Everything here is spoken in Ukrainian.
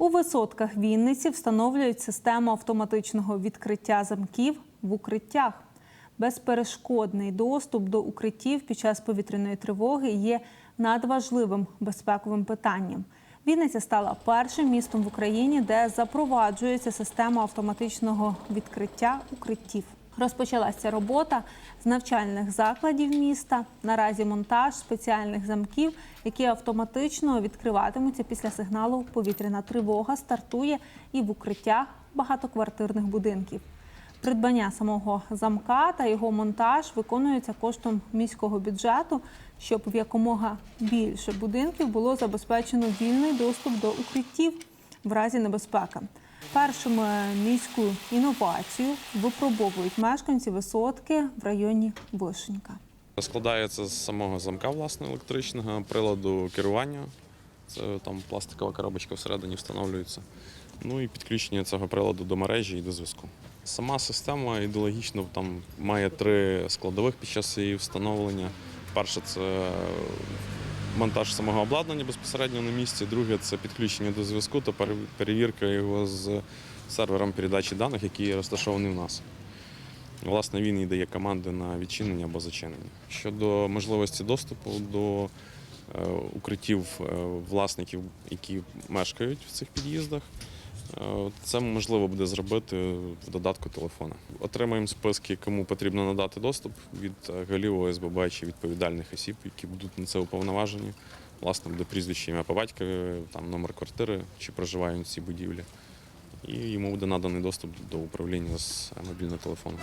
У висотках Вінниці встановлюють систему автоматичного відкриття замків в укриттях. Безперешкодний доступ до укриттів під час повітряної тривоги є надважливим безпековим питанням. Вінниця стала першим містом в Україні, де запроваджується система автоматичного відкриття укриттів. Розпочалася робота з навчальних закладів міста. Наразі монтаж спеціальних замків, які автоматично відкриватимуться після сигналу повітряна тривога, стартує і в укриттях багатоквартирних будинків. Придбання самого замка та його монтаж виконується коштом міського бюджету, щоб в якомога більше будинків було забезпечено вільний доступ до укриттів в разі небезпеки. Першим міську інновацію випробовують мешканці висотки в районі Вишенька. Складається з самого замка власне електричного приладу керування. Це там пластикова коробочка всередині встановлюється. Ну і підключення цього приладу до мережі і до зв'язку. Сама система ідеологічно там має три складових під час її встановлення. Перше це монтаж самого обладнання безпосередньо на місці. Друге це підключення до зв'язку та перевірка його з сервером передачі даних, який розташований в нас. Власне, він і дає команди на відчинення або зачинення. Щодо можливості доступу до е, укриттів е, власників, які мешкають в цих під'їздах, це можливо буде зробити в додатку телефона. Отримаємо списки, кому потрібно надати доступ від е, голів ОСББ чи відповідальних осіб, які будуть на це уповноважені. Власне, буде прізвище ім'я по батька, там номер квартири, чи в цій будівлі. І йому буде наданий доступ до управління з мобільного телефону.